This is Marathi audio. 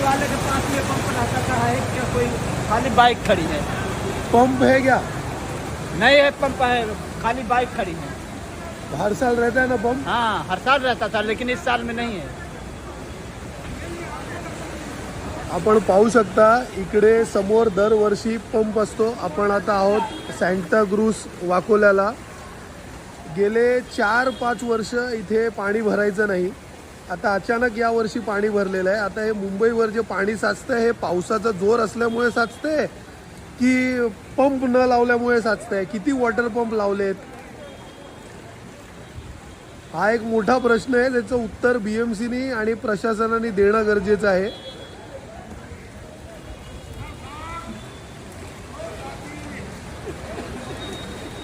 होटल वाले के पास ये पंप रहता था है क्या कोई? खाली बाइक खड़ी है। पंप है क्या? नहीं है पंप है। खाली बाइक खड़ी है। हर साल रहता है ना पंप हाँ हर साल रहता था लेकिन इस साल में नहीं है। आपण पाहू शकता इकडे समोर दरवर्षी पंप असतो. आपण आता आहोत सँटा क्रूज वाकोल्याला. गेले चार पाच वर्ष इथे पाणी भरायचं नाही. आता अचानक या वर्षी पाणी भरलेलं आहे. आता हे मुंबईवर जे पाणी साचतं हे पावसाचा जोर असल्यामुळे साचतंय की पंप न लावल्यामुळे साचतंय? किती वॉटर पंप लावलेत? हा एक मोठा प्रश्न आहे त्याचं उत्तर बी एम सीनी आणि प्रशासनाने देणं गरजेचं आहे.